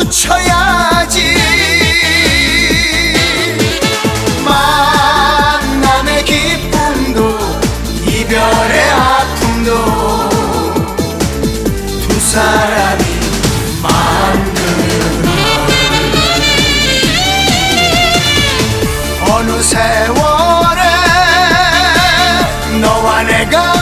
붙여야지. 만남의 기쁨도 이별의 아픔도 두 사람이 만드는 어느 세월에 너와 내가